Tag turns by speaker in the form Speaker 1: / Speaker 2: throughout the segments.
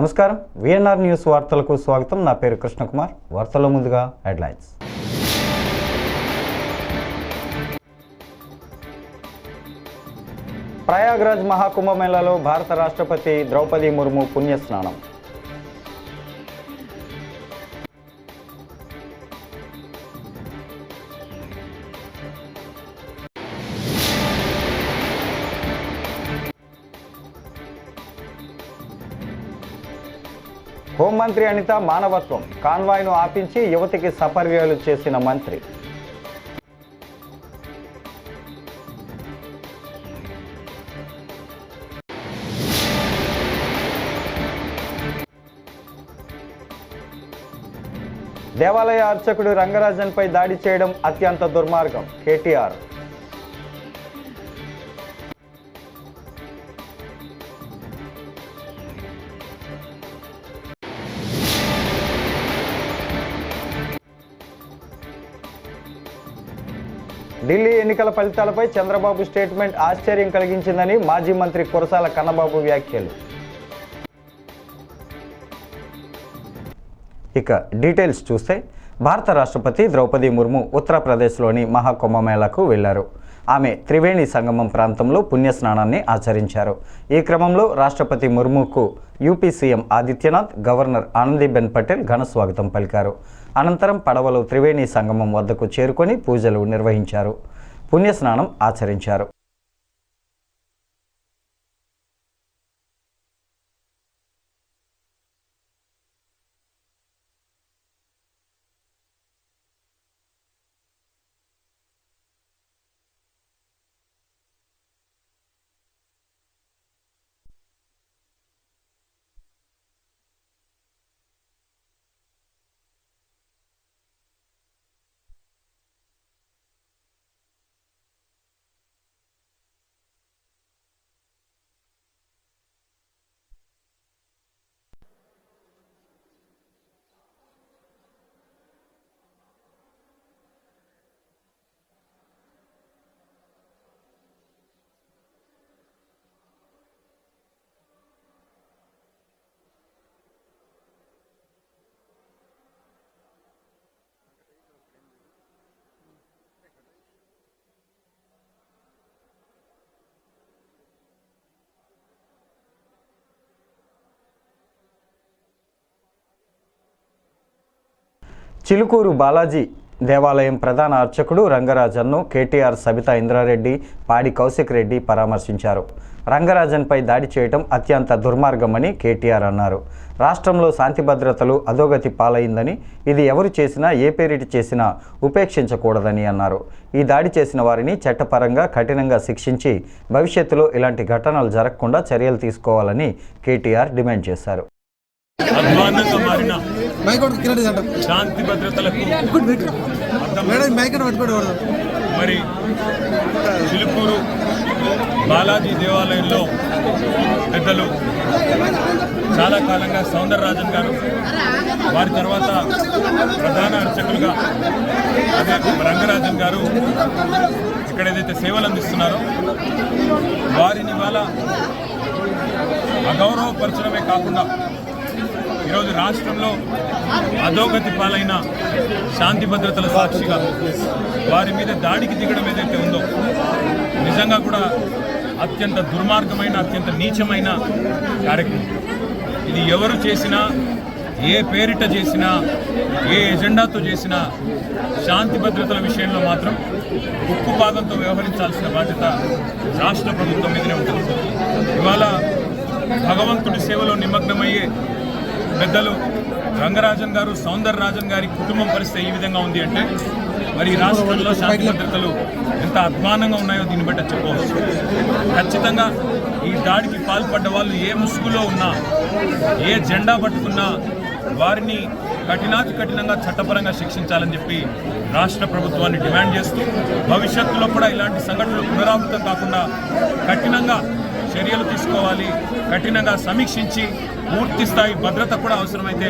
Speaker 1: నమస్కారం. VNR news వార్తలకు స్వాగతం. నా పేరు కృష్ణకుమార్. వార్తల ముందుగా హెడ్లైన్స్. ప్రయాగ్రాజ్ మహాకుంభమేళాలో భారత రాష్ట్రపతి ద్రౌపది ముర్ము పుణ్యస్నానం. మంత్రి అనిత మానవత్వం. కాన్వాయ్ను ఆపించి యువతికి సపర్యలు చేసిన మంత్రి. దేవాలయ అర్చకుడు రంగరాజన్పై దాడి చేయడం అత్యంత దుర్మార్గం. కేటీఆర్ ఎన్నికల ఫలితాలపై చంద్రబాబు స్టేట్మెంట్ ఆశ్చర్యం కలిగించిందని మాజీ మంత్రి కురసాల కన్నబాబు వ్యాఖ్యలు. ఇక డీటెయిల్స్ చూస్తే భారత రాష్ట్రపతి ద్రౌపది ముర్ము ఉత్తరప్రదేశ్లోని మహాకుంభమేళాకు వెళ్ళారు. ఆమె త్రివేణి సంగమం ప్రాంతంలో పుణ్యస్నానాన్ని ఆచరించారు. ఈ క్రమంలో రాష్ట్రపతి ముర్ముకు UP CM Adityanath governor Anandiben Patel ఘన స్వాగతం పలికారు. అనంతరం పడవలో త్రివేణి సంగమం వద్దకు చేరుకొని పూజలు నిర్వహించారు. పుణ్యస్నానం ఆచరించారు. చిలుకూరు బాలాజీ దేవాలయం ప్రధాన అర్చకుడు రంగరాజన్ను కేటీఆర్ సబితా ఇంద్రారెడ్డి పాడి కౌశిక్ రెడ్డి పరామర్శించారు. రంగరాజన్పై దాడి చేయటం అత్యంత దుర్మార్గమని కేటీఆర్ అన్నారు. రాష్ట్రంలో శాంతి భద్రతలు అధోగతి పాలైందని ఇది ఎవరు చేసినా ఏ పేరిటి చేసినా ఉపేక్షించకూడదని అన్నారు. ఈ దాడి చేసిన వారిని చట్టపరంగా కఠినంగా శిక్షించి భవిష్యత్తులో ఇలాంటి ఘటనలు జరగకుండా చర్యలు తీసుకోవాలని కేటీఆర్ డిమాండ్ చేశారు.
Speaker 2: అధ్వాన్నంగా మారిన
Speaker 3: మైక్ ఒకటి కిరణ్ అంట
Speaker 2: శాంతి భద్రతలకు
Speaker 3: మేడం మైక్ అని పట్టుకోవడం
Speaker 2: మరి చిలుకూరు బాలాజీ దేవాలయంలో పెద్దలు చాలా కాలంగా సౌందరరాజన్ గారు వారి తర్వాత ప్రధాన అర్చకులుగా అదే రంగరాజన్ గారు ఇక్కడ ఏదైతే సేవలు అందిస్తున్నారో వారిని ఇవాళ అగౌరవపరచడమే కాకుండా ఈరోజు రాష్ట్రంలో అధోగతి పాలైన శాంతి భద్రతల సాక్షిగా వారి మీద దాడికి దిగడం ఏదైతే ఉందో నిజంగా కూడా అత్యంత దుర్మార్గమైన అత్యంత నీచమైన కార్యక్రమం. ఇది ఎవరు చేసినా ఏ పేరిట చేసినా ఏ ఎజెండాతో చేసినా శాంతి భద్రతల విషయంలో మాత్రం ఉక్కు పాదంతో వ్యవహరించాల్సిన బాధ్యత రాష్ట్ర ప్రభుత్వం మీదనే ఉంటుంది. ఇవాళ భగవంతుడి సేవలో నిమగ్నమయ్యే పెద్దలు రంగరాజన్ గారు సౌందర రాజన్ గారి కుటుంబం పరిస్థితి ఈ విధంగా ఉంది అంటే మరి రాష్ట్రంలో శాంతి భద్రతలు ఎంత అధ్వానంగా ఉన్నాయో దీన్ని బట్టి చెప్పవచ్చు ఖచ్చితంగా ఈ దాడికి పాల్పడ్డ వాళ్ళు ఏ ముసుగులో ఉన్నా ఏ జెండా పట్టుకున్నా వారిని కఠినాతి కఠినంగా చట్టపరంగా శిక్షించాలని చెప్పి రాష్ట్ర ప్రభుత్వాన్ని డిమాండ్ చేస్తూ భవిష్యత్తులో కూడా ఇలాంటి సంఘటనలు పునరావృతం కాకుండా కఠినంగా చర్యలు తీసుకోవాలి కఠినంగా సమీక్షించి పూర్తి స్థాయి భద్రత కూడా అవసరమైతే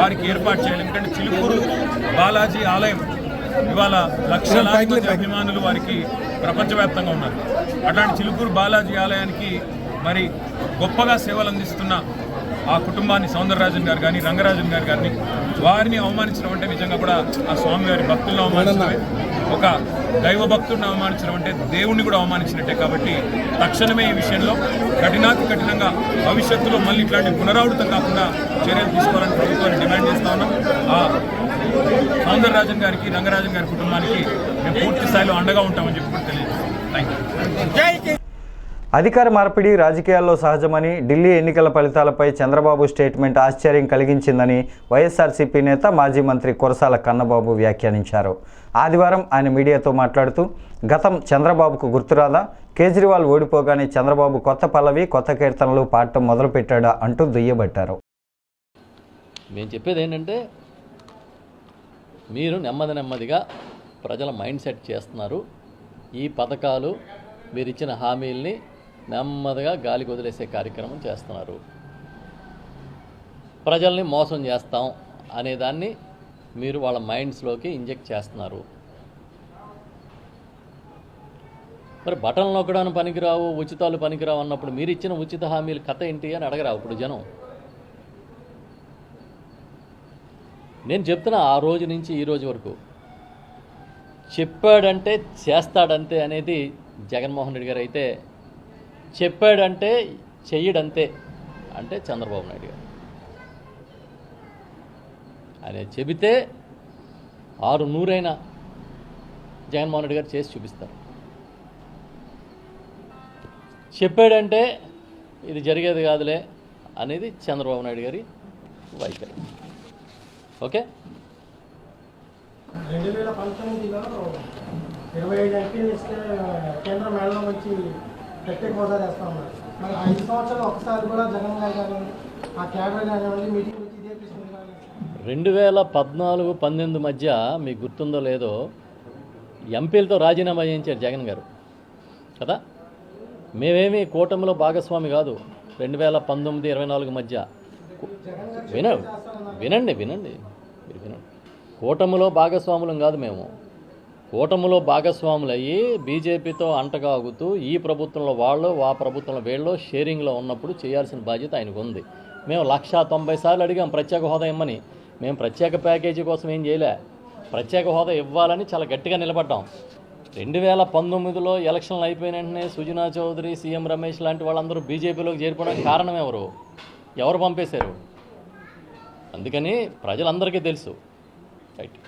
Speaker 2: వారికి ఏర్పాటు చేయాలి. ఎందుకంటే చిలుకూరు బాలాజీ ఆలయం ఇవాళ లక్షలాది మంది అభిమానులు వారికి ప్రపంచవ్యాప్తంగా ఉన్నారు. అట్లాంటి చిలుకూరు బాలాజీ ఆలయానికి మరి గొప్పగా సేవలు అందిస్తున్న ఆ కుటుంబాన్ని సౌందరరాజన్ గారు కానీ రంగరాజన్ గారు గారిని వారిని అవమానించడం అంటే నిజంగా కూడా ఆ స్వామివారి భక్తులను అవమానించడమే. ఒక దైవ భక్తుడిని అవమానించడం అంటే దేవుణ్ణి కూడా అవమానించినట్టే కాబట్టి తక్షణమే ఈ విషయంలో కఠినాతి కఠినంగా భవిష్యత్తులో మళ్ళీ ఇట్లాంటి పునరావృతం కాకుండా చర్యలు తీసుకోవాలని ప్రభుత్వాన్ని డిమాండ్ చేస్తా ఉన్నాం. ఆ సౌందరరాజన్ గారికి రంగరాజన్ గారి కుటుంబానికి మేము పూర్తి స్థాయిలో అండగా ఉంటామని చెప్పి కూడా తెలియజేస్తాం థ్యాంక్ యూ
Speaker 1: అధికార మార్పిడి రాజకీయాల్లో సహజమని ఢిల్లీ ఎన్నికల ఫలితాలపై చంద్రబాబు స్టేట్మెంట్ ఆశ్చర్యం కలిగించిందని వైఎస్ఆర్సీపీ నేత మాజీ మంత్రి కురసాల కన్నబాబు వ్యాఖ్యానించారు. ఆదివారం ఆయన మీడియాతో మాట్లాడుతూ గతం చంద్రబాబుకు గుర్తురాదా? కేజ్రీవాల్ ఓడిపోగానే చంద్రబాబు కొత్త పల్లవి కొత్త కీర్తనలు పాడటం మొదలుపెట్టాడా? అంటూ దుయ్యబట్టారు.
Speaker 4: మేము చెప్పేది ఏంటంటే మీరు నెమ్మది నెమ్మదిగా ప్రజల మైండ్ సెట్ చేస్తున్నారు. ఈ పథకాలు మీరు ఇచ్చిన హామీల్ని నెమ్మదిగా గాలికి వదిలేసే కార్యక్రమం చేస్తున్నారు. ప్రజల్ని మోసం చేస్తాం అనేదాన్ని మీరు వాళ్ళ మైండ్స్లోకి ఇంజెక్ట్ చేస్తున్నారు. మరి బటన్లు నొక్కడానికి పనికిరావు ఉచితాలు పనికిరావు అన్నప్పుడు మీరు ఇచ్చిన ఉచిత హామీలు కథ ఏంటి అని అడగరా ఇప్పుడు జనం. నేను చెప్తున్నా ఆ రోజు నుంచి ఈ రోజు వరకు. చెప్పాడంటే చేస్తాడంతే అనేది జగన్మోహన్ రెడ్డి గారు అయితే చెప్పాడంటే చెయ్యడంతే అంటే చంద్రబాబు నాయుడు గారు. ఆయన చెబితే ఆరు నూరైన జగన్మోహన్ రెడ్డి గారు చేసి చూపిస్తారు. చెప్పాడంటే ఇది జరిగేది కాదులే అనేది చంద్రబాబు నాయుడు గారి వైఖరి. ఓకే?
Speaker 5: రెండు వేల పంతొమ్మిదిలో ఇరవై ఐదు ఎంపీలు ఇస్తే కేంద్ర మేళలో వచ్చి ప్రత్యేక హోదా చేస్తా ఉన్నారు. మరి ఐదు సంవత్సరాలు ఒకసారి కూడా జగన్ గారు కానీ ఆ క్యాడర్ కానివ్వండి మీటింగ్ వచ్చి ఇదే తీసుకుని కానీ
Speaker 4: రెండు వేల పద్నాలుగు పంతొమ్మిది మధ్య మీకు గుర్తుందో లేదో ఎంపీలతో రాజీనామా చేయించారు జగన్ గారు. కదా? మేమేమి కూటమిలో భాగస్వామి కాదు. రెండు వేల పంతొమ్మిది ఇరవై నాలుగు మధ్య విన వినండి వినండి. మీరు వినండి. కూటమిలో భాగస్వాములం కాదు మేము. కూటమిలో భాగస్వాములయ్యి బీజేపీతో అంటగాగుతూ ఈ ప్రభుత్వంలో వాళ్ళు ఆ ప్రభుత్వంలో వీళ్ళు షేరింగ్లో ఉన్నప్పుడు చేయాల్సిన బాధ్యత ఆయనకు ఉంది మేము లక్ష తొంభై సార్లు అడిగాం ప్రత్యేక హోదా ఇమ్మని. మేము ప్రత్యేక ప్యాకేజీ కోసం ఏం చేయలే. ప్రత్యేక హోదా ఇవ్వాలని చాలా గట్టిగా నిలబడ్డాం. రెండు వేల పంతొమ్మిదిలో ఎలక్షన్లు అయిపోయిన వెంటనే సుజనా చౌదరి సీఎం రమేష్ లాంటి వాళ్ళందరూ బీజేపీలోకి చేరిపోవడానికి కారణం ఎవరు? ఎవరు పంపేశారు? అందుకని ప్రజలందరికీ తెలుసు. రైట్.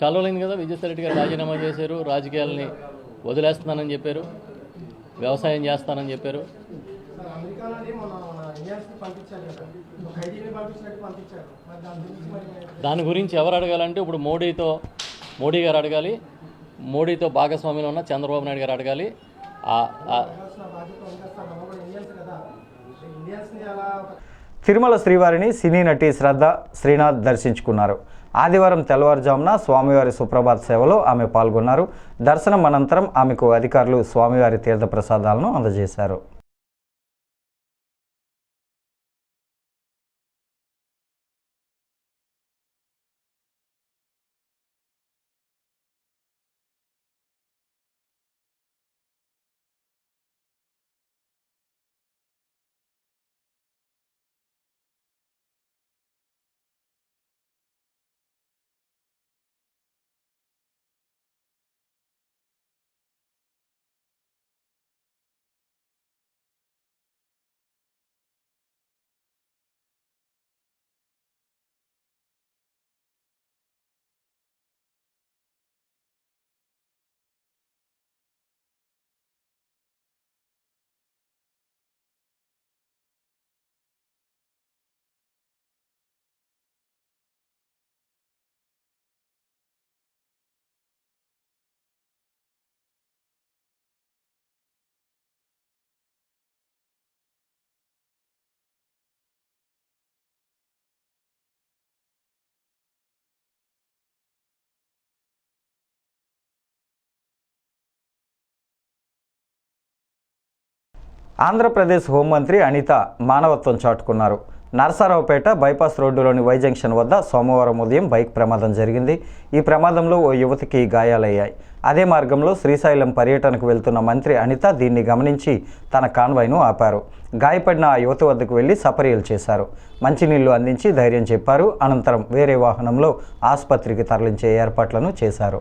Speaker 4: చాలా రోజులైంది కదా విజయసాయి రెడ్డి గారు రాజీనామా చేశారు రాజకీయాలని వదిలేస్తున్నానని చెప్పారు వ్యవసాయం చేస్తానని చెప్పారు.
Speaker 5: దాని గురించి
Speaker 4: ఎవరు అడగాలంటే ఇప్పుడు మోడీతో మోడీ గారు అడగాలి మోడీతో భాగస్వామ్యంలో ఉన్న చంద్రబాబు నాయుడు గారు అడగాలి.
Speaker 5: ఇండియన్స్
Speaker 1: తిరుమల శ్రీవారిని సినీ నటి శ్రద్ధ శ్రీనాథ్ దర్శించుకున్నారు. ఆదివారం తెల్లవారుజామున స్వామివారి సుప్రభాత్ సేవలో ఆమె పాల్గొన్నారు. దర్శనం అనంతరం ఆమెకు అధికారులు స్వామివారి తీర్థప్రసాదాలను అందజేశారు. ఆంధ్రప్రదేశ్ హోంమంత్రి అనిత మానవత్వం చాటుకున్నారు. నరసరావుపేట బైపాస్ రోడ్డులోని వై జంక్షన్ వద్ద సోమవారం ఉదయం బైక్ ప్రమాదం జరిగింది. ఈ ప్రమాదంలో ఓ యువతికి గాయాలయ్యాయి. అదే మార్గంలో శ్రీశైలం పర్యటనకు వెళ్తున్న మంత్రి అనిత దీన్ని గమనించి తన కాన్వాయ్ను ఆపారు. గాయపడిన ఆ యువతి వద్దకు వెళ్ళి సపర్యలు చేశారు. మంచినీళ్ళు అందించి ధైర్యం చెప్పారు. అనంతరం వేరే వాహనంలో ఆసుపత్రికి తరలించే ఏర్పాట్లను చేశారు.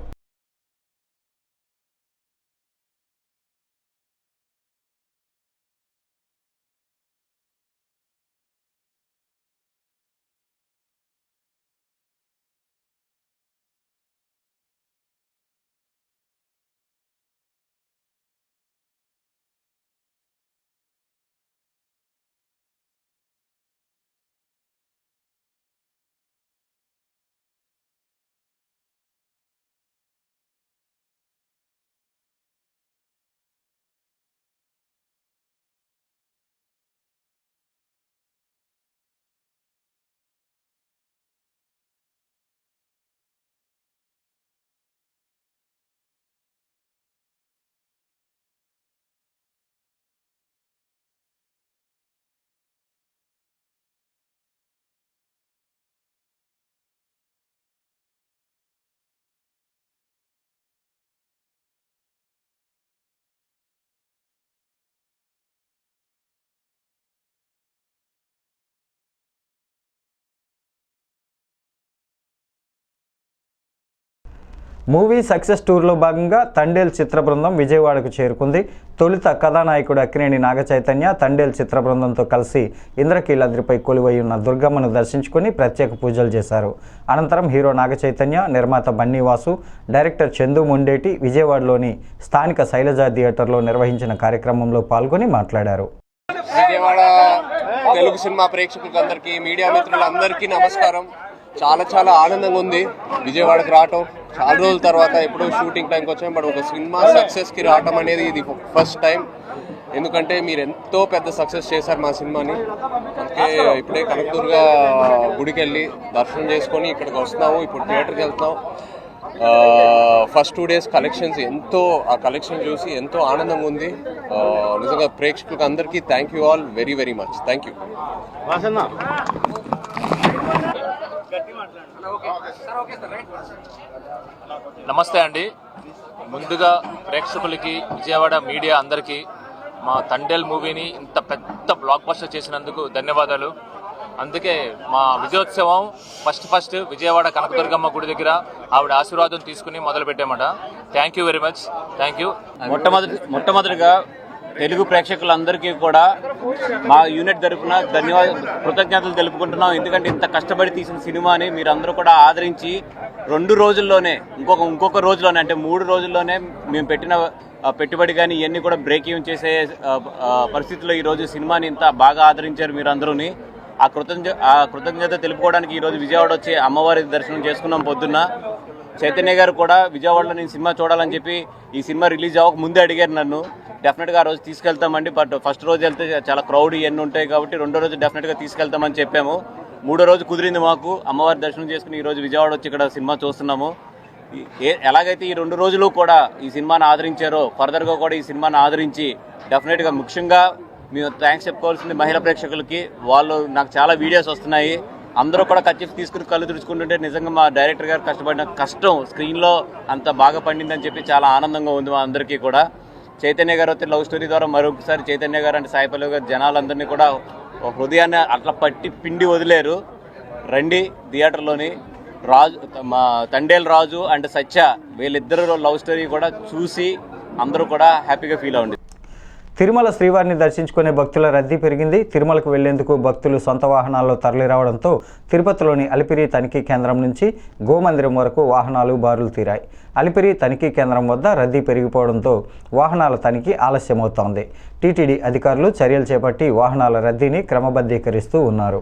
Speaker 1: మూవీ సక్సెస్ టూర్లో భాగంగా తండేల్ చిత్ర బృందం విజయవాడకు చేరుకుంది. తొలుత కథానాయకుడు అక్కినేని నాగ చైతన్య తండేల్ చిత్ర బృందంతో కలిసి ఇంద్రకీలాద్రిపై కొలువై ఉన్న దుర్గమ్మను దర్శించుకొని ప్రత్యేక పూజలు చేశారు. అనంతరం హీరో నాగ చైతన్య నిర్మాత బన్నీవాసు డైరెక్టర్ చందు ముండేటి విజయవాడలోని స్థానిక శైలజా థియేటర్లో నిర్వహించిన కార్యక్రమంలో పాల్గొని మాట్లాడారు.
Speaker 6: విజయవాడ తెలుగు సినిమా ప్రేక్షకులందరికీ మీడియా మిత్రులందరికీ నమస్కారం. చాలా చాలా ఆనందంగా ఉంది. విజయవాడకి రావటం చాలా రోజుల తర్వాత ఎప్పుడో షూటింగ్ టైంకి వచ్చాం. బట్ ఒక సినిమా సక్సెస్కి రావటం అనేది ఇది ఫస్ట్ టైం. ఎందుకంటే మీరు ఎంతో పెద్ద సక్సెస్ చేశారు మా సినిమాని. అందుకే ఇప్పుడే కనకదుర్గ గుడికి వెళ్ళి దర్శనం చేసుకొని ఇక్కడికి వస్తున్నాము. ఇప్పుడు థియేటర్కి వెళ్తున్నాం. ఫస్ట్ టూ డేస్ కలెక్షన్స్ ఎంతో ఆ కలెక్షన్ చూసి ఎంతో ఆనందంగా ఉంది. నిజంగా ప్రేక్షకులకు అందరికీ thank you all very very much thank you
Speaker 7: నమస్తే అండి. ముందుగా ప్రేక్షకులకి విజయవాడ మీడియా అందరికీ మా తండేల్ మూవీని ఇంత పెద్ద బ్లాక్ బస్టర్ చేసినందుకు ధన్యవాదాలు. అందుకే మా విజయోత్సవం ఫస్ట్ ఫస్ట్ విజయవాడ కనకదుర్గమ్మ గుడి దగ్గర ఆవిడ ఆశీర్వాదం తీసుకుని మొదలు పెట్టామట thank you very much thank you
Speaker 8: మొట్టమొదటి మొట్టమొదటిగా తెలుగు ప్రేక్షకులందరికీ కూడా మా యూనిట్ తరపున ధన్యవాద కృతజ్ఞతలు తెలుపుకుంటున్నాం. ఎందుకంటే ఇంత కష్టపడి తీసిన సినిమాని మీరందరూ కూడా ఆదరించి రెండు రోజుల్లోనే ఇంకొక ఇంకొక రోజులోనే అంటే మూడు రోజుల్లోనే మేము పెట్టిన పెట్టుబడి కానీ ఇవన్నీ కూడా బ్రేక్ ఈవెన్ చేసే పరిస్థితిలో ఈరోజు సినిమాని ఇంత బాగా ఆదరించారు మీరందరూని. ఆ కృతజ్ఞ ఆ కృతజ్ఞత తెలుపుకోవడానికి ఈరోజు విజయవాడ వచ్చి అమ్మవారి దర్శనం చేసుకున్నాం పొద్దున్న. చైతన్య గారు కూడా విజయవాడలో నేను సినిమా చూడాలని చెప్పి ఈ సినిమా రిలీజ్ అవ్వక ముందే అడిగారు నన్ను. డెఫినెట్గా ఆ రోజు తీసుకెళ్తామండి బట్ ఫస్ట్ రోజు వెళ్తే చాలా క్రౌడ్ ఇవన్నీ ఉంటాయి కాబట్టి రెండో రోజు డెఫినెట్గా తీసుకెళ్తామని చెప్పాము. మూడో రోజు కుదిరింది మాకు అమ్మవారి దర్శనం చేసుకుని ఈరోజు విజయవాడ వచ్చి ఇక్కడ సినిమా చూస్తున్నాము. ఏ- ఎలాగైతే ఈ రెండు రోజులు కూడా ఈ సినిమాని ఆదరించారో ఫర్దర్గా కూడా ఈ సినిమాను ఆదరించి డెఫినెట్గా ముఖ్యంగా మేము థ్యాంక్స్ చెప్పుకోవాల్సింది మహిళా ప్రేక్షకులకి. వాళ్ళు నాకు చాలా వీడియోస్ వస్తున్నాయి. అందరూ కూడా కచ్చిఫ్ తీసుకుని కళ్ళు తుడుచుకుంటుంటే నిజంగా మా డైరెక్టర్ గారు కష్టపడిన కష్టం స్క్రీన్లో అంత బాగా పండిందని చెప్పి చాలా ఆనందంగా ఉంది మా అందరికీ కూడా. చైతన్య గారు అయితే లవ్ స్టోరీ ద్వారా మరొకసారి చైతన్య గారు అంటే సాయిపల్లి గారు జనాలందరినీ కూడా ఒక హృదయాన్ని అట్లా పట్టి పిండి వదిలేరు. రండి థియేటర్లోని రాజు మా తండేల్ రాజు అండ్ సత్య వీళ్ళిద్దరు లవ్ స్టోరీ కూడా చూసి అందరూ కూడా హ్యాపీగా ఫీల్ అవ్వండి.
Speaker 1: తిరుమల శ్రీవారిని దర్శించుకునే భక్తుల రద్దీ పెరిగింది. తిరుమలకు వెళ్ళేందుకు భక్తులు సొంత వాహనాల్లో తరలిరావడంతో తిరుపతిలోని అలిపిరి తనిఖీ కేంద్రం నుంచి గోమందిరం వరకు వాహనాలు బారులు తీరాయి. అలిపిరి తనిఖీ కేంద్రం వద్ద రద్దీ పెరిగిపోవడంతో వాహనాల తనిఖీ ఆలస్యమవుతోంది. టీటీడీ అధికారులు చర్యలు చేపట్టి వాహనాల రద్దీని క్రమబద్ధీకరిస్తూ ఉన్నారు.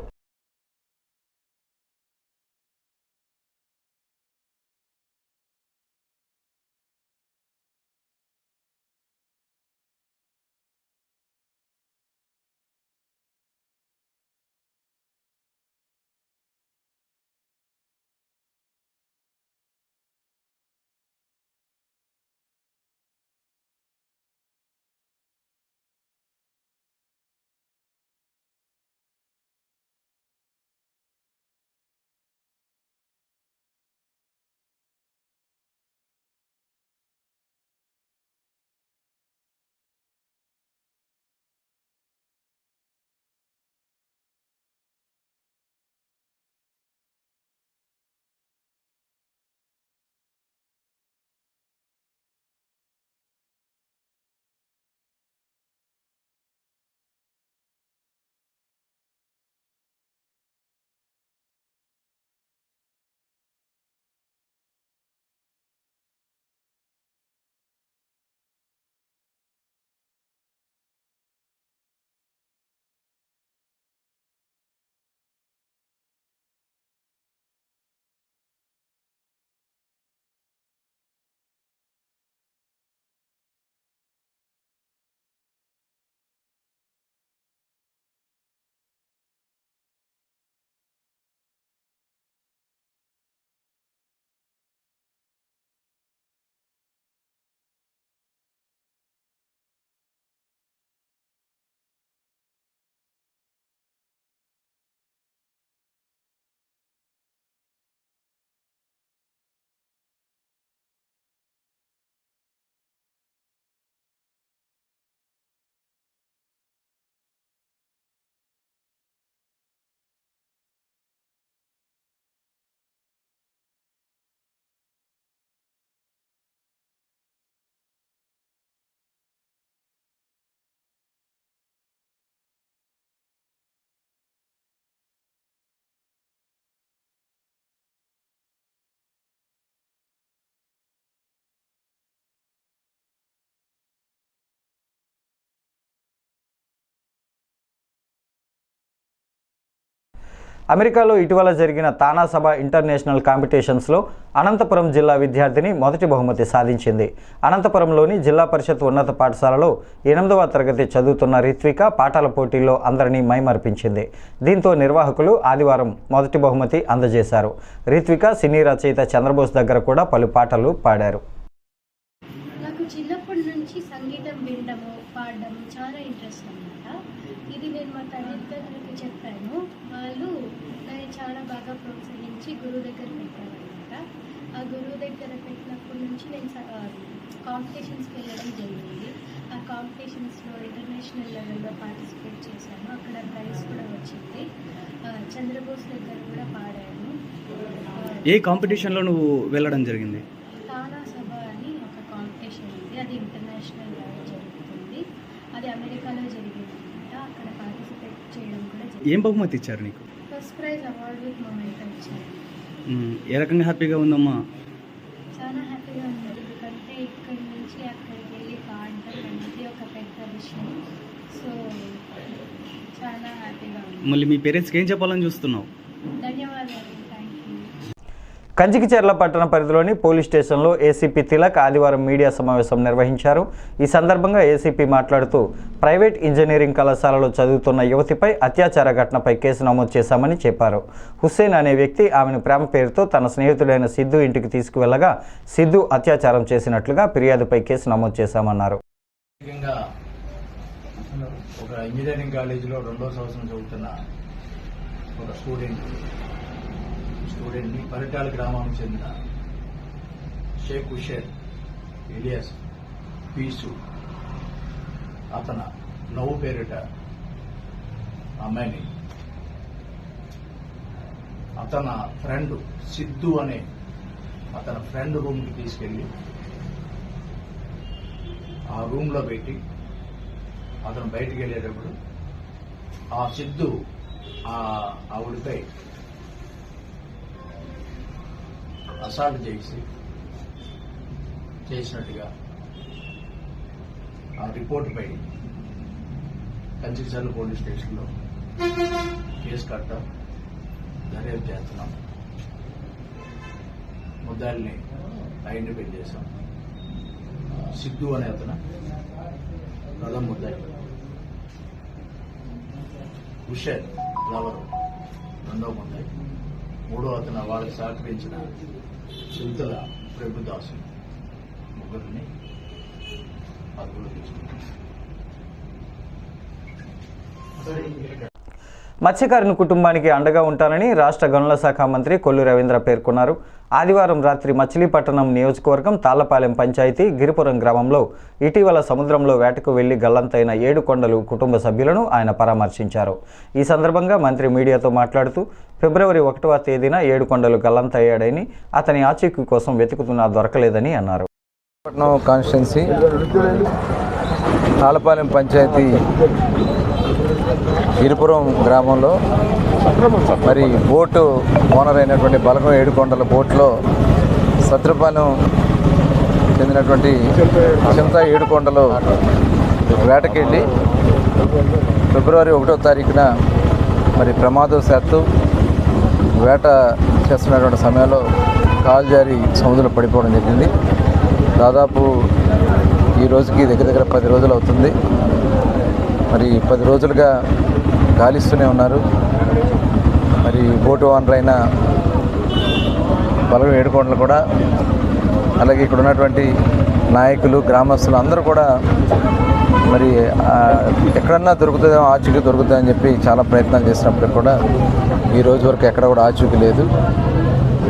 Speaker 1: అమెరికాలో ఇటీవల జరిగిన తానాసభ ఇంటర్నేషనల్ కాంపిటీషన్స్లో అనంతపురం జిల్లా విద్యార్థిని మొదటి బహుమతి సాధించింది. అనంతపురంలోని జిల్లా పరిషత్ ఉన్నత పాఠశాలలో ఎనిమిదవ తరగతి చదువుతున్న రిత్విక పాఠాల పోటీల్లో అందరినీ మైమర్పించింది. దీంతో నిర్వాహకులు ఆదివారం మొదటి బహుమతి అందజేశారు. రిత్విక సినీ రచయిత చంద్రబోస్ దగ్గర కూడా పలు పాటలు పాడారు
Speaker 9: నాకు చిన్నప్పటి నుంచి సంగీతం వినడము పాడడం చాలా ఇంట్రెస్ట్ అనమాట ఇది నేను మా తల్లిదండ్రులకి చెప్పాను వాళ్ళు నన్ను చాలా బాగా ప్రోత్సహించి గురువు దగ్గర పెట్టారనమాట ఆ గురువు దగ్గర పెట్టినప్పటి నుంచి నేను కాంపిటీషన్స్కి వెళ్ళడం జరిగింది. ఆ కాంపిటీషన్స్లో ఇంటర్నేషనల్ లెవెల్లో పార్టిసిపేట్ చేశాను అక్కడ ప్రైజ్ కూడా వచ్చింది. చంద్రబోస్ దగ్గర కూడా పాడాను
Speaker 10: ఏ కాంపిటీషన్లో నువ్వు వెళ్ళడం జరిగింది?
Speaker 9: తానా సభ అని ఒక కాంపిటీషన్ ఉంది. అది ఇంటర్నేషనల్ లెవెల్ జరుగుతుంది. అది అమెరికాలో జరిగిందన్నమాట అక్కడ పార్టిసిపేట్ చేయడం కూడా జరిగింది.
Speaker 10: ఏం బహుమతి ఇచ్చారు నీకు?
Speaker 9: First prize award with
Speaker 10: memento, ఏ రకంగా హ్యాపీగా ఉందమ్మా
Speaker 9: చాలా హ్యాపీగా ఉంది ఎందుకంటే ఇక్కడి నుంచి అక్కడికి వెళ్ళి పాడడం అనేది ఒక పెద్ద విషయం సో చాలా హ్యాపీగా ఉంది.
Speaker 10: మళ్ళీ మీ పేరెంట్స్కి ఏం చెప్పాలని చూస్తున్నావు?
Speaker 9: ధన్యవాదాలు థ్యాంక్ యూ
Speaker 1: కంచికిచెర్ల పట్టణ పరిధిలోని పోలీస్ స్టేషన్లో ఏసీపీ తిలక్ ఆదివారం మీడియా సమావేశం నిర్వహించారు. ఈ సందర్భంగా ఏసీపీ మాట్లాడుతూ ప్రైవేట్ ఇంజనీరింగ్ కళాశాలలో చదువుతున్న యువతిపై అత్యాచార ఘటనపై కేసు నమోదు చేశామని చెప్పారు. హుస్సేన్ అనే వ్యక్తి ఆమెను ప్రేమ పేరుతో తన స్నేహితుడైన సిద్ధు ఇంటికి తీసుకువెళ్ళగా సిద్ధు అత్యాచారం చేసినట్లుగా ఫిర్యాదుపై కేసు నమోదు చేశామన్నారు.
Speaker 11: ఒక ఇంజనీరింగ్ కాలేజీలో రెండో సంవత్సరం చదువుతున్న ఒక స్టూడెంట్ స్టూడెంట్ని పరిటాల గ్రామానికి చెందిన షేక్ హుషేర్ ఇలియాస్ పీసు. అతన నవ్వు పేరిట అమ్మాయిని అతని ఫ్రెండ్ సిద్ధు అనే అతని ఫ్రెండ్ రూమ్కి తీసుకెళ్ళి ఆ రూమ్లో పెట్టి అతను బయటికి వెళ్ళేటప్పుడు ఆ సిద్ధు ఆ ఆవిడపై అసాల్ట్ చేసి చేసినట్టుగా ఆ రిపోర్టుపై కంచిచర్ల పోలీస్ స్టేషన్లో కేసు కట్టడం దర్యాప్తు చేస్తున్నాం. ముద్దాల్ని ఐడెంటిఫై చేశాం. సిద్ధు అనే అతను. ప్రథమ ముద్దాయి. హుషేర్ లవరు రెండవ ముద్దాయి. మూడో అతను వాళ్ళకి సహకరించిన చింతల ప్రభుదాసు ముగ్గురిని అదుపులో తీసుకున్నాం
Speaker 1: మత్స్యకారుని కుటుంబానికి అండగా ఉంటానని రాష్ట్ర గనుల శాఖ మంత్రి కొల్లు రవీంద్ర పేర్కొన్నారు. ఆదివారం రాత్రి మచిలీపట్నం నియోజకవర్గం తాళ్ళపాలెం పంచాయతీ గిరిపురం గ్రామంలో ఇటీవల సముద్రంలో వేటకు వెళ్ళి గల్లంతైన ఏడు కొండలు కుటుంబ సభ్యులను ఆయన పరామర్శించారు. ఈ సందర్భంగా మంత్రి మీడియాతో మాట్లాడుతూ ఫిబ్రవరి ఒకటవ తేదీన ఏడు కొండలు గల్లంతయ్యాడని అతని ఆచూకీ కోసం వెతుకుతున్నా దొరకలేదని అన్నారు.
Speaker 12: పట్నం కాన్స్టిట్యున్సీ తాళపాలెం పంచాయతీ గిరిపురం గ్రామంలో మరి బోటు ఓనర్ అయినటువంటి బలగం ఏడుకొండల బోట్లో సత్రపాలెం చెందినటువంటి చింత ఏడుకొండలు వేటకెళ్ళి ఫిబ్రవరి ఒకటో తారీఖున మరి ప్రమాదవశాత్తు వేట చేస్తున్నటువంటి సమయంలో కాలు జారి సముద్రంలో పడిపోవడం జరిగింది. దాదాపు ఈ రోజుకి దగ్గర దగ్గర పది రోజులు అవుతుంది. మరి పది రోజులుగా గాలిస్తూనే ఉన్నారు. మరి బోటు ఓనర్ బలగ ఏడుకోండలు కూడా అలాగే ఇక్కడ ఉన్నటువంటి నాయకులు గ్రామస్తులు అందరూ కూడా మరి ఎక్కడన్నా దొరుకుతుందో ఆచూకీ దొరుకుతుందని చెప్పి చాలా ప్రయత్నాలు చేసినప్పటికి కూడా ఈ రోజు వరకు ఎక్కడ కూడా ఆచూకీ లేదు.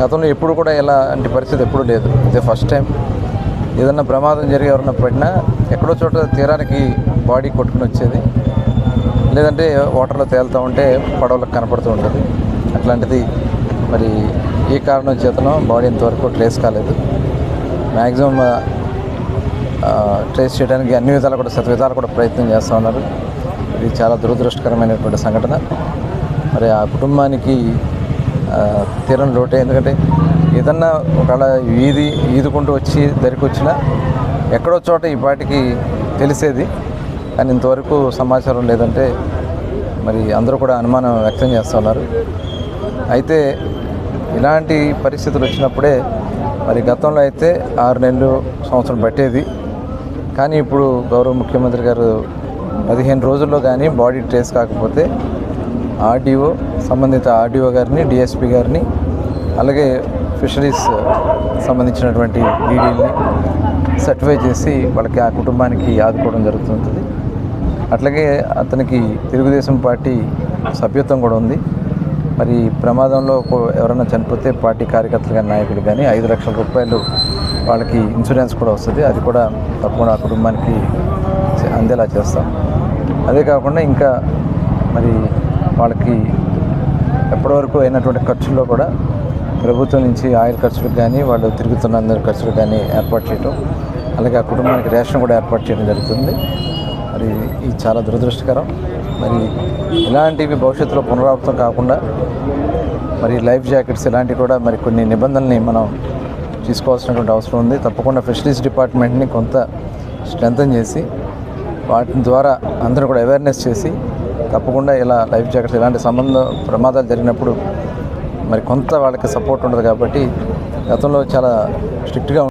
Speaker 12: గతంలో ఎప్పుడు కూడా ఇలాంటి పరిస్థితి ఎప్పుడూ లేదు. ఇదే ఫస్ట్ టైం ఏదన్నా ప్రమాదం జరిగి ఎవరన్నా పడినా ఎక్కడో చోట తీరానికి బాడీ కొట్టుకుని వచ్చేది. లేదంటే వాటర్లో తేలుతూ ఉంటే పడవలకు కనపడుతూ ఉంటుంది. అట్లాంటిది మరి ఈ కారణం చేతనో బాడీ ఇంతవరకు ట్రేస్ కాలేదు. మ్యాక్సిమం ట్రేస్ చేయడానికి అన్ని విధాలు కూడా శత విధాలు కూడా ప్రయత్నం చేస్తూ ఉన్నారు. ఇది చాలా దురదృష్టకరమైనటువంటి సంఘటన. మరి ఆ కుటుంబానికి తీరం లోటే. ఎందుకంటే ఏదన్నా ఒకవేళ వీధి ఈదుకుంటూ వచ్చి దరికి వచ్చినా ఎక్కడో చోట ఈ పాటికి తెలిసేది. కానీ ఇంతవరకు సమాచారం లేదంటే మరి అందరూ కూడా అనుమానం వ్యక్తం చేస్తున్నారు అయితే ఇలాంటి పరిస్థితులు వచ్చినప్పుడే మరి గతంలో అయితే ఆరు నెలలు సంవత్సరం పట్టేది. కానీ ఇప్పుడు గౌరవ ముఖ్యమంత్రి గారు పదిహేను రోజుల్లో కానీ బాడీ ట్రేస్ కాకపోతే ఆర్డీఓ సంబంధిత ఆర్డీఓ గారిని డిఎస్పి గారిని అలాగే ఫిషరీస్ సంబంధించినటువంటి డీడీని సర్టిఫై చేసి వాళ్ళకి ఆ కుటుంబానికి ఆదుకోవడం జరుగుతుంటుంది. అట్లాగే అతనికి తెలుగుదేశం పార్టీ సభ్యత్వం కూడా ఉంది. మరి ప్రమాదంలో ఎవరైనా చనిపోతే పార్టీ కార్యకర్తలు కానీ నాయకులు కానీ ఐదు లక్షల రూపాయలు వాళ్ళకి ఇన్సూరెన్స్ కూడా వస్తుంది. అది కూడా తప్పకుండా ఆ కుటుంబానికి అందేలా చేస్తాం. అదే కాకుండా ఇంకా మరి వాళ్ళకి ఎప్పటివరకు అయినటువంటి ఖర్చుల్లో కూడా ప్రభుత్వం నుంచి ఆయిల్ ఖర్చులకు కానీ వాళ్ళు తిరుగుతున్న అందరి ఖర్చులకు కానీ ఏర్పాటు చేయడం అలాగే ఆ కుటుంబానికి రేషన్ కూడా ఏర్పాటు చేయడం జరుగుతుంది. మరి ఇది చాలా దురదృష్టకరం. మరి ఇలాంటివి భవిష్యత్తులో పునరావృతం కాకుండా మరి లైఫ్ జాకెట్స్ ఇలాంటివి కూడా మరి కొన్ని నిబంధనల్ని మనం తీసుకోవాల్సినటువంటి అవసరం ఉంది. తప్పకుండా ఫిషరీస్ డిపార్ట్మెంట్ని కొంత స్ట్రెంగ్తన్ చేసి వాటి ద్వారా అందరూ కూడా అవేర్నెస్ చేసి తప్పకుండా ఇలా లైఫ్ జాకెట్స్ ఇలాంటి సంబంధం ప్రమాదాలు జరిగినప్పుడు మరి కొంత వాళ్ళకి సపోర్ట్ ఉండదు కాబట్టి గతంలో చాలా స్ట్రిక్ట్గా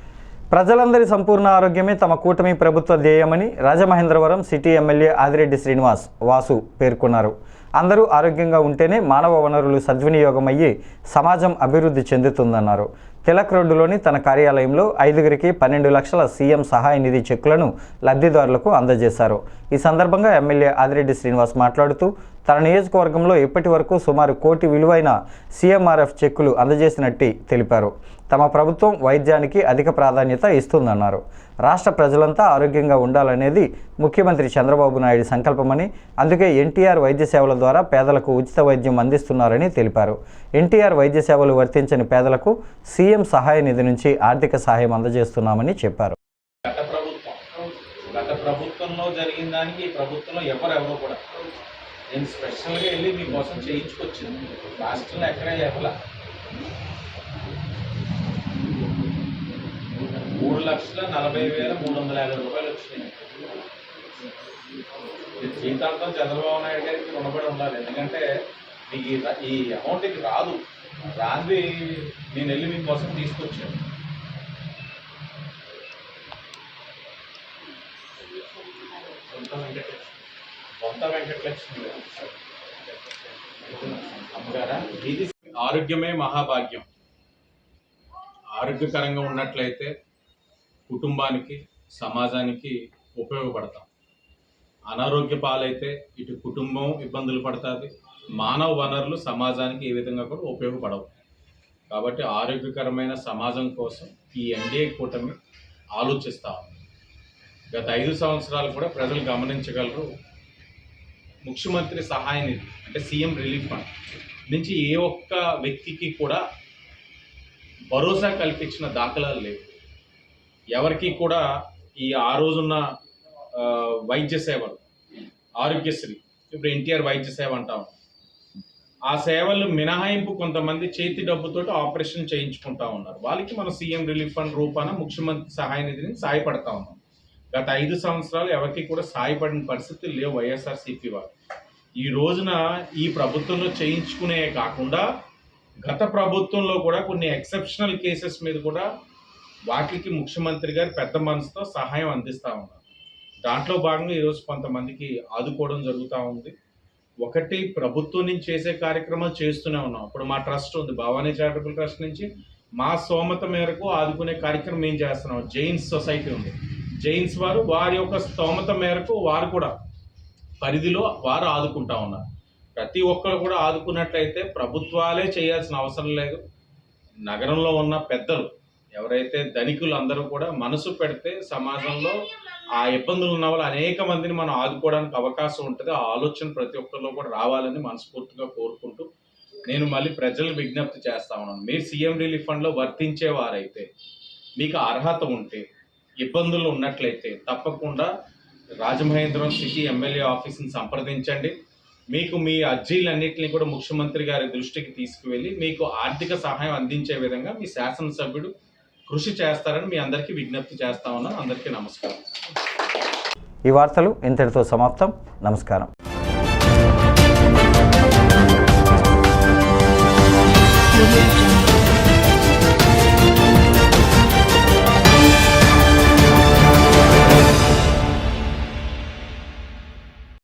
Speaker 1: ప్రజలందరి సంపూర్ణ ఆరోగ్యమే తమ కూటమి ప్రభుత్వ ధ్యేయమని రాజమహేంద్రవరం సిటీ ఎమ్మెల్యే ఆదిరెడ్డి శ్రీనివాస్ వాసు పేర్కొన్నారు. అందరూ ఆరోగ్యంగా ఉంటేనే మానవ వనరులు సద్వినియోగమయ్యి సమాజం అభివృద్ధి చెందుతుందన్నారు. తిలక్ రోడ్డులోని తన కార్యాలయంలో ఐదుగురికి పన్నెండు లక్షల సీఎం సహాయ నిధి చెక్కులను లబ్ధిదారులకు అందజేశారు. ఈ సందర్భంగా ఎమ్మెల్యే ఆదిరెడ్డి శ్రీనివాస్ మాట్లాడుతూ తన నియోజకవర్గంలో ఇప్పటి వరకు సుమారు కోటి విలువైన సీఎంఆర్ఎఫ్ చెక్కులు అందజేసినట్టు తెలిపారు. తమ ప్రభుత్వం వైద్యానికి అధిక ప్రాధాన్యత ఇస్తుందన్నారు. రాష్ట్ర ప్రజలంతా ఆరోగ్యంగా ఉండాలనేది ముఖ్యమంత్రి చంద్రబాబు నాయుడు సంకల్పమని అందుకే ఎన్టీఆర్ వైద్య సేవల ద్వారా పేదలకు ఉచిత వైద్యం అందిస్తున్నారని తెలిపారు. ఎన్టీఆర్ వైద్య సేవలు వర్తించని పేదలకు సీఎం సహాయ నిధి నుంచి ఆర్థిక సహాయం అందజేస్తున్నామని చెప్పారు.
Speaker 11: గత ప్రభుత్వంలో జరిగిన దానికి ఈ ప్రభుత్వంలో ఎవరెవరో కూడా నేను స్పెషల్గా వెళ్ళి మీకోసం చేయించుకొచ్చింది. రాష్ట్రంలో ఎక్కడ చెప్పలా మూడు లక్షల నలభై వేల మూడు వందల యాభై రూపాయలు వచ్చినాయి. ఇది చంద్రబాబు నాయుడు గారికి రుణపడి ఉండాలి. ఎందుకంటే మీకు ఈ అమౌంట్ ఇది రాదు. రాంది నేను వెళ్ళి మీకోసం తీసుకొచ్చాను. సొంత వెంకటేశ్వర సొంత వెంకటలక్ష్మి అమ్మగారా ఇది ఆరోగ్యమే మహాభాగ్యం. ఆరోగ్యకరంగా ఉన్నట్లయితే కుటుంబానికి సమాజానికి ఉపయోగపడతాం. అనారోగ్య పాలైతే ఇటు కుటుంబం ఇబ్బందులు పడుతుంది మానవ వనరులు సమాజానికి ఏ విధంగా కూడా ఉపయోగపడవు. కాబట్టి ఆరోగ్యకరమైన సమాజం కోసం ఈ ఎన్డీఏ కూటమి ఆలోచిస్తా ఉంది. గత ఐదు సంవత్సరాలు కూడా ప్రజలు గమనించగలరు ముఖ్యమంత్రి సహాయ నిధి అంటే సీఎం రిలీఫ్ ఫండ్ నుంచి ఏ ఒక్క వ్యక్తికి కూడా భరోసా కల్పించిన దాఖలాలు లేవు. ఎవరికి కూడా ఈ ఆ రోజున్న వైద్య సేవలు ఆరోగ్యశ్రీ ఇప్పుడు ఎన్టీఆర్ వైద్య సేవ అంటాం ఆ సేవలు మినహాయింపు కొంతమంది చేతి డబ్బుతో ఆపరేషన్ చేయించుకుంటా ఉన్నారు. వాళ్ళకి మనం సీఎం రిలీఫ్ ఫండ్ రూపాన ముఖ్యమంత్రి సహాయ నిధిని సాయపడతా ఉన్నాం. గత ఐదు సంవత్సరాలు ఎవరికి కూడా సాయపడిన పరిస్థితులు లేవు వైఎస్ఆర్సీపీ వారు ఈ రోజున ఈ ప్రభుత్వంలో చేయించుకునే కాకుండా గత ప్రభుత్వంలో కూడా కొన్ని ఎక్సెప్షనల్ కేసెస్ మీద కూడా వాటికి ముఖ్యమంత్రి గారు పెద్ద మనసుతో సహాయం అందిస్తూ ఉన్నారు. దాంట్లో భాగంగా ఈరోజు కొంతమందికి ఆదుకోవడం జరుగుతూ ఉంది. ఒకటి ప్రభుత్వం నుంచి చేసే కార్యక్రమాలు చేస్తూనే ఉన్నాం. ఇప్పుడు మా ట్రస్ట్ ఉంది భవానీ చారిటబుల్ ట్రస్ట్ నుంచి. మా సోమత మేరకు ఆదుకునే కార్యక్రమం ఏం చేస్తున్నాం? జైన్స్ సొసైటీ ఉంది. జైన్స్ వారు వారి యొక్క స్తోమత మేరకు వారు కూడా పరిధిలో వారు ఆదుకుంటా ఉన్నారు. ప్రతి ఒక్కరు కూడా ఆదుకున్నట్లయితే ప్రభుత్వాలే చేయాల్సిన అవసరం లేదు. నగరంలో ఉన్న పెద్దలు ఎవరైతే ధనికులు అందరూ కూడా మనసు పెడితే సమాజంలో ఆ ఇబ్బందులు ఉన్న వాళ్ళు అనేక మందిని మనం ఆదుకోవడానికి అవకాశం ఉంటుంది. ఆ ఆలోచన ప్రతి ఒక్కరిలో కూడా రావాలని మనస్ఫూర్తిగా కోరుకుంటూ నేను మళ్ళీ ప్రజలు విజ్ఞప్తి చేస్తా ఉన్నాను. మీరు సీఎం రిలీఫ్ ఫండ్లో వర్తించేవారైతే మీకు అర్హత ఉంటే ఇబ్బందులు ఉన్నట్లయితే తప్పకుండా రాజమహేంద్రం సిటీ ఎమ్మెల్యే ఆఫీస్ని సంప్రదించండి. మీకు మీ అర్జీలన్నింటినీ కూడా ముఖ్యమంత్రి గారి దృష్టికి తీసుకువెళ్ళి మీకు ఆర్థిక సహాయం అందించే విధంగా మీ శాసనసభ్యుడు కృషి చేస్తారని మీ అందరికీ విజ్ఞప్తి చేస్తా అందరికీ నమస్కారం.
Speaker 1: ఈ వార్తలు ఇంతటితో సమాప్తం. నమస్కారం.